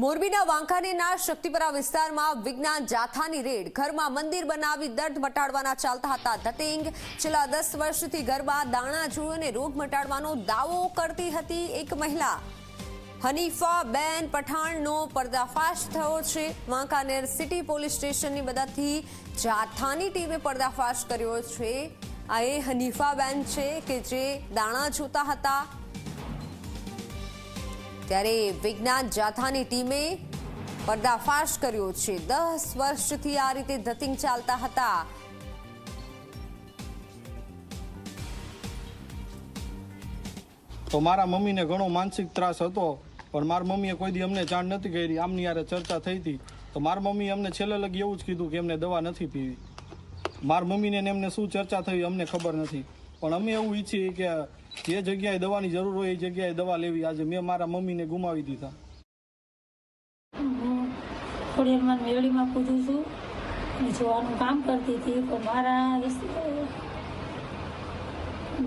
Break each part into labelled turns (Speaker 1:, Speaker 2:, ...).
Speaker 1: મોરબીના વાંકાનેરના શક્તિપરા વિસ્તારમાં વિજ્ઞાન જાથાની રેડ ઘરમાં મંદિર બનાવી દર્દ મટાડવાના ચાલતા હતા. ધતિંગ છેલ્લા દસ વર્ષથી ઘરમાં દાણા, જુઓ અને રોગ મટાડવાનો દાવો કરતી હતી એક મહિલા. હનીફા બેન પઠાણનો પર્દાફાશ થયો છે. વાંકાનેર સિટી પોલીસ સ્ટેશનની મદદથી જાથાની ટીમે પર્દાફાશ કર્યો છે. આ એ હનીફા બેન છે કે જે દાણા જોતા હતા. ત્યારે વિજ્ઞાન જાથાની ટીમે પર્દાફાશ કર્યો છે. દસ વર્ષથી આ રીતે ધતિંગ ચાલતા હતા.
Speaker 2: તો મારા મમ્મીને ઘણો માનસિક ત્રાસ હતો, પણ મારા મમ્મીએ કોઈ દી અમને જાણ નથી કરી. આમની યારે ચર્ચા થઈ હતી. તો મારા મમ્મીએ અમને છેલ્લે લગી એવું જ કીધું કે એમને દવા નથી પીવી. મારા મમ્મીને એમને શું ચર્ચા થઈ અમને ખબર નથી. પણ અમે એવું ઈચ્છીએ કે જે જગ્યાએ દવાની જરૂર હોય એ જગ્યાએ દવા લેવી. આજે મેં મારા મમ્મીને ગુમાવી દીધા.
Speaker 3: હું ખોડિયારમાં મેળીમાં પૂજું છું. અને જોવાનું કામ કરતી હતી પણ મારા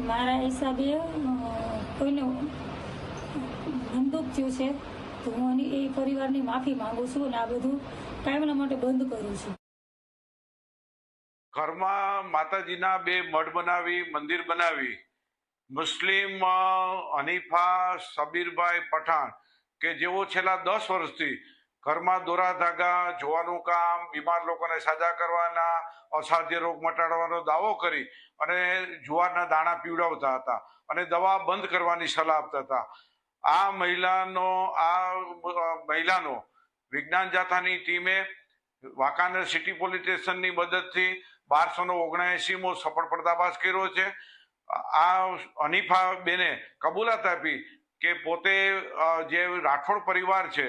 Speaker 3: મારા હિસાબે કોઈને બંદૂક થયું છે તો હું એની એ પરિવારની માફી માંગુ છું અને આ બધું કાયમના માટે બંધ કરું છું.
Speaker 4: ઘરમાં માતાજીના બે મઢ બનાવી મંદિર બનાવી મુસ્લિમ હનીફા સબીરભાઈ પઠાણ, કે જેઓ છેલ્લા દસ વર્ષથી ઘરમાં દોરા ધાગા જોવાનું કામ, બીમાર લોકોને સાજા કરવાના, અસાધ્ય રોગ મટાડવાનો દાવો કરી અને જુવારના દાણા પીવડાવતા હતા અને દવા બંધ કરવાની સલાહ આપતા હતા. આ મહિલાનો આ મહિલાનો વિજ્ઞાન જાથાની ટીમે વાંકાનેર સિટી પોલીસ સ્ટેશનની મદદથી બારસો નો ઓગણએસીમો સફળ પર્દાફાશ કર્યો છે. આ હનીફા બેને કબૂલાત આપી કે પોતે જે રાઠોડ પરિવાર છે,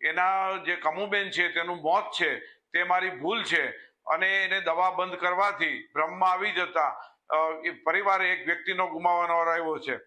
Speaker 4: એના જે કમુબેન છે, તેનું મોત છે, તે મારી ભૂલ છે, અને એને દવા બંધ કરવાથી બ્રહ્મમાં આવી જતા પરિવારે એક વ્યક્તિનો ગુમાવવાનો આવ્યો છે.